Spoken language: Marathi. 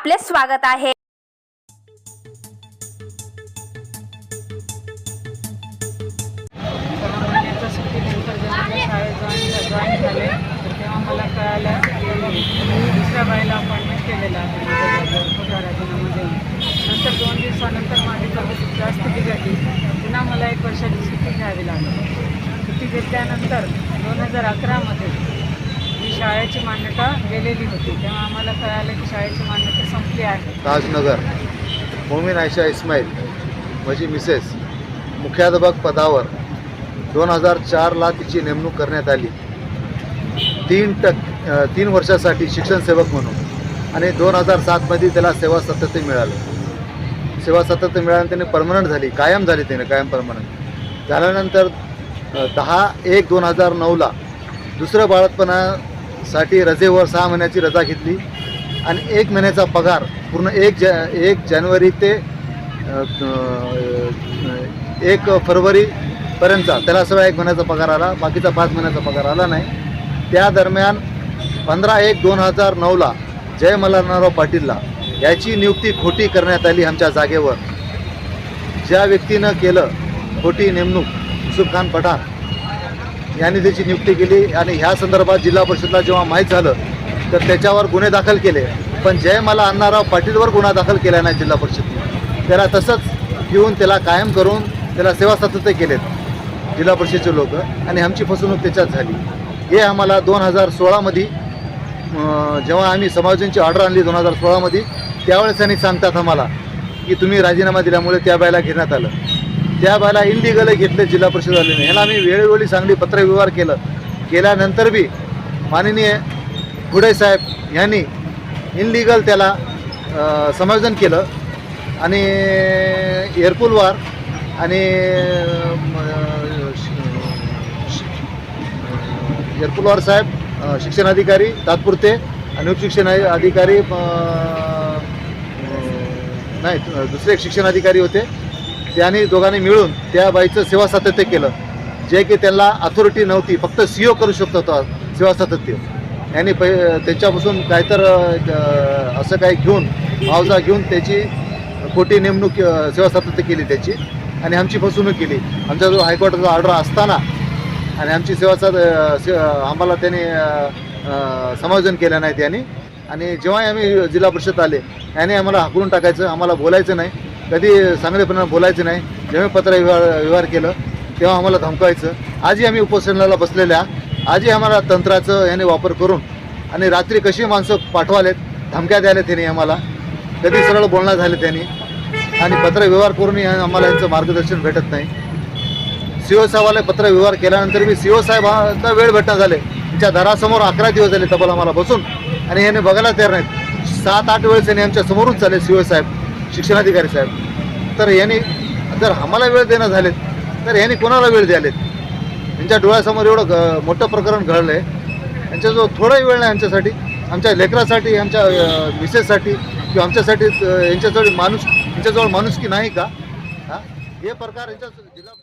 आपले स्वागत आहे. जेव्हा जॉईन झाले तर तेव्हा मला कळालं की दुसऱ्या बाईला अपॉइंटमेंट केलेलं आहे नंतर दोन दिवसानंतर माझी तब्येत जास्त बिघडली पुन्हा मला एक वर्षाची सुट्टी घ्यावी लागली. सुट्टी घेतल्यानंतर दोन हजार अकरामध्ये शाळेची मान्यता गेलेली होती. तेव्हा आम्हाला कळालं की शाळेची मान्यता संपली आहे. ताजनगर मोमीन आयशा इस्माईल माझी मिसेस मुख्याध्यापक पदावर दोन हजार चारला तिची नेमणूक करण्यात आली. तीन टक तीन वर्षासाठी शिक्षण सेवक म्हणून आणि दोन हजार सातमध्ये त्याला सेवा सातत्य मिळालं. सेवा सातत्य मिळाल्यानंतर त्याने परमनंट झाली कायम झाली त्याने कायम परमनंट झाल्यानंतर दहा एक दोन हजार नऊला दुसरं बाळतपणा साठी रजेवर सहा महिन्याची रजा घेतली. आणि एक महिन्याचा पगार पूर्ण एक जा एक जानेवारी ते एक फरवरीपर्यंतचा त्याला सगळा एक महिन्याचा पगार आला. बाकीचा पाच महिन्याचा पगार आला नाही. त्या दरम्यान पंधरा एक दोन हजार नऊला जय मल्हारराव पाटीलला याची नियुक्ती खोटी करण्यात आली आमच्या जागेवर. ज्या व्यक्तीनं केलं खोटी नेमणूक युसुफ खान पठाण यांनी त्याची नियुक्ती केली आणि ह्या संदर्भात जिल्हा परिषदला जेव्हा माहीत झालं तर त्याच्यावर गुन्हे दाखल केले. पण जय मला अण्णाराव पाटीलवर गुन्हा दाखल केला नाही जिल्हा परिषदने. त्याला तसंच घेऊन त्याला कायम करून त्याला सेवा सातत्य केलेत जिल्हा परिषदेचे लोक आणि आमची फसवणूक त्याच्यात झाली. हे आम्हाला दोन हजार सोळामध्ये जेव्हा आम्ही समाजांची ऑर्डर आणली दोन हजार सोळामध्ये त्यावेळेस त्यांनी सांगतात आम्हाला की तुम्ही राजीनामा दिल्यामुळे त्या बायला घेण्यात आलं. त्या बायला इनलिगल घेतलं जिल्हा परिषद आलेने ह्याला आम्ही वेळोवेळी चांगली पत्रव्यवहार केलं. केल्यानंतर बी माननीय घुडे साहेब यांनी इनलिगल त्याला अं, समायोजन केलं. आणि एअरपूलवर आणि एअरपूलवर साहेब शिक्षण शिक्षणाधिकारी तात्पुरते आणि उपशिक्षण अधिकारी नाही दुसरे एक शिक्षण अधिकारी होते. त्यांनी दोघांनी मिळून त्या बाईचं सेवा सातत्य केलं. जे की त्यांना अथॉरिटी नव्हती फक्त सी ओ करू शकतो होता सेवा सातत्य. यांनी पै त्याच्यापासून काहीतर असं काही घेऊन मावजा घेऊन त्याची खोटी नेमणूक सेवा सातत्य केली त्याची. आणि आमची फसवणूक केली. आमचा जो हायकोर्टाचा ऑर्डर असताना आणि आमची सेवा सात से- आम्हाला त्याने समायोजन केलं नाही त्यांनी. आणि जेव्हाही आम्ही जिल्हा परिषद आले याने आम्हाला हाकलून टाकायचं आम्हाला बोलायचं नाही. कधी चांगलेपणा बोलायचं नाही. जेव्हा पत्र व्यवहार व्यवहार केलं तेव्हा आम्हाला धमकायचं. आजही आम्ही उपोषणाला बसलेल्या आजही आम्हाला तंत्राचं याने वापर करून आणि रात्री कशी माणसं पाठवालेत धमक्या द्यायला त्यांनी आम्हाला. कधी सरळ बोलणं झालं त्यांनी. आणि पत्र व्यवहार करूनही आम्हाला यांचं मार्गदर्शन भेटत नाही. सी ओ साहेबाला पत्र व्यवहार केल्यानंतर मी सी ओ साहेबांचा वेळ भेटणं झाले. त्यांच्या दारासमोर अकरा दिवस झाले तबल आम्हाला बसून. आणि याने बघायला तयार नाहीत. सात आठ वेळेस यांनी आमच्या समोरून चालले सी ओ साहेब शिक्षणाधिकारी साहेब तर यांनी जर आम्हाला वेळ देणं झालेत तर यांनी कोणाला वेळ द्यालेत? यांच्या डोळ्यासमोर एवढं ग मोठं प्रकरण घडलं आहे यांच्याजवळ थोडाही वेळ नाही आमच्यासाठी आमच्या लेकरासाठी आमच्या मिसेससाठी किंवा आमच्यासाठी यांच्याजवळ माणूस यांच्याजवळ माणूस की नाही का? हां? हे प्रकार यांच्या जिल्हा